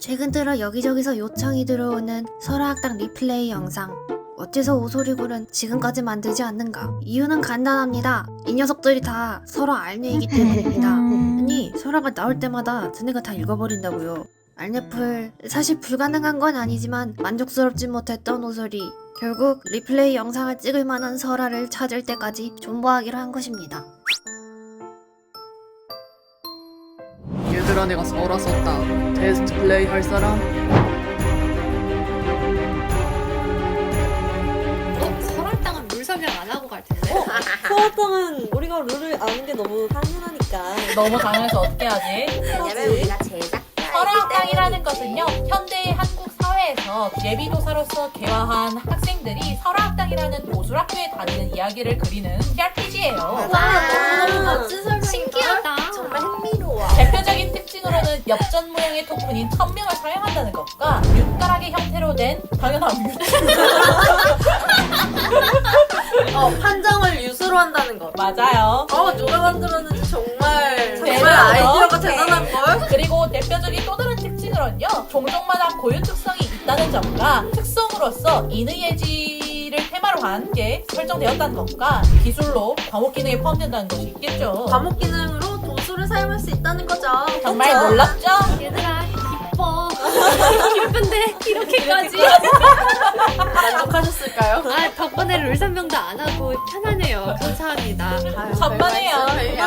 최근 들어 여기저기서 요청이 들어오는 설화학당 리플레이 영상. 어째서 오소리굴은 지금까지 만들지 않는가? 이유는 간단합니다. 이 녀석들이 다 설화 알뇌이기 때문입니다. 아니, 설화가 나올 때마다 쟤네가 다 읽어버린다고요. 알뇌풀, 사실 불가능한 건 아니지만 만족스럽지 못했던 오소리. 결국 리플레이 영상을 찍을 만한 설화를 찾을 때까지 존버하기로 한 것입니다. 얘들아 내가 썼다 테스트 플레이 할 사람? 어? 설악당은 물 설명 안 하고 갈 텐데. 소화당은 우리가 룰을 아는 게 너무 당연하니까. 너무 당연해서 어떻게 하지? 하지. 우리가 제작자이기 설화학당이라는 것은요 현대의 한국 사회에서 예비도사로서 개화한 학생들이 설화학당이라는 도술학교에 다니는 이야기를 그리는 TRPG예요. 너무 멋진 설명. 신기하다. 정말 흥미로워. 특징으로는 엽전 모양의 토큰인 천명을 사용한다는 것과 육가락의 형태로 된 당연한 유 어, 판정을 유수로 한다는 거. 맞아요. 어, 누가 만들었는지 정말 대단하죠? 정말 아이디어가 대단한 걸. 그리고 대표적인 또 다른 특징으로는요 종족마다 고유 특성이 있다는 점과 특성으로서 인의 예지를 테마로 한 게 설정되었다는 것과 기술로 과목 기능에 포함된다는 것이 있겠죠. 과목 기능으로 도수를 사용할 수 있다는 거죠. 정말 그쵸? 놀랍죠? 얘들아 기뻐. 기쁜데 이렇게까지. 만족하셨을까요? 아 덕분에 룰 설명도 안 하고 편하네요. 감사합니다. 천만에요. 하네요.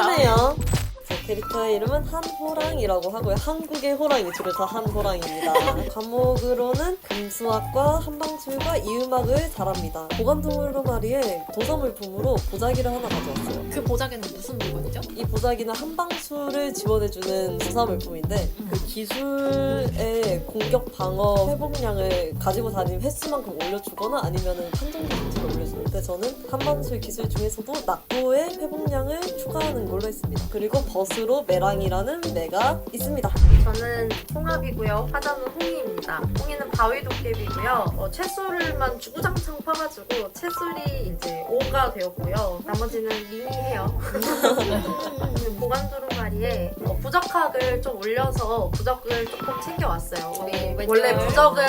제 캐릭터의 이름은 한호랑이라고 하고요. 한국의 호랑이 둘다 한호랑입니다. 과목으로는 금수학과 한방술과 이음학을 잘합니다. 보관동물로 말이에 도서물품으로 보자기를 하나 가져왔어요. 그 보자기는 무슨 물건이죠? 이 보자기는 한방술을 지원해주는 도사물품인데 그 기술의 공격 방어 회복량을 가지고 다니는 횟수만큼 올려주거나 아니면은 판정 기준치를 올려주는데 저는 한방술 기술 중에서도 낙도의 회복량을 추가하는 걸로 했습니다. 그리고 벗으로 메랑이라는 매가 있습니다. 저는 홍합이고요. 화자는 홍이입니다. 홍이는 바위 도깨비고요. 어, 채소를만 주구장창 파가지고 채술이 이제 5가 되었고요. 나머지는 링이해요. 보관 두루마리에 어, 부적학을 좀 올려서 부적을 조금 챙겨왔어요. 우리 어, 원래. 부적을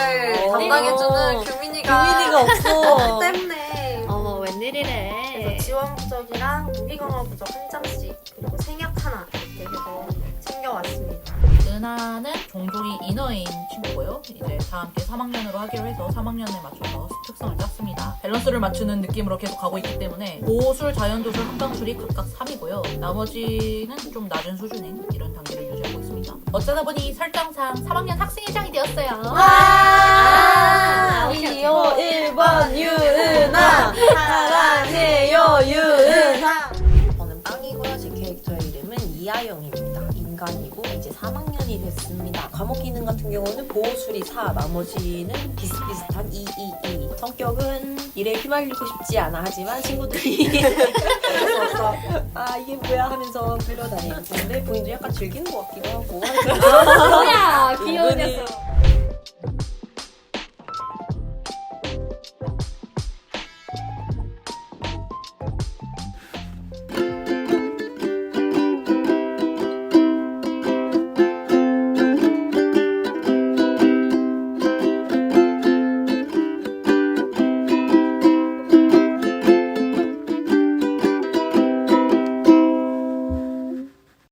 어. 담당해주는 규민이가 규민이가 없어. 때문에. 지원 부적이랑 무기 강화 부적 한 장씩 그리고 생약 하나 이렇게 해서 챙겨왔습니다. 은하는 종족이 인어인 친구고요. 이제 다 함께 3학년으로 하기로 해서 3학년에 맞춰서 특성을 짰습니다. 밸런스를 맞추는 느낌으로 계속 가고 있기 때문에 보술, 자연도술, 한방술이 각각 3이고요. 나머지는 좀 낮은 수준인 이런 단계를 유지하고 있습니다. 어쩌다 보니 설정상 3학년 학생회장이 되었어요. 아, 이요 1번 유은아 이하영입니다. 인간이고 이제 3학년이 됐습니다. 과목 기능 같은 경우는 보호술이 4, 나머지는 비슷비슷한 2, 2, 2. 성격은 일에 휘말리고 싶지 않아 하지만 친구들이 그래서 아 이게 뭐야 하면서 끌려다니는데 본인도 약간 즐기는 것 같기도 하고 뭐야 귀여운 녀석.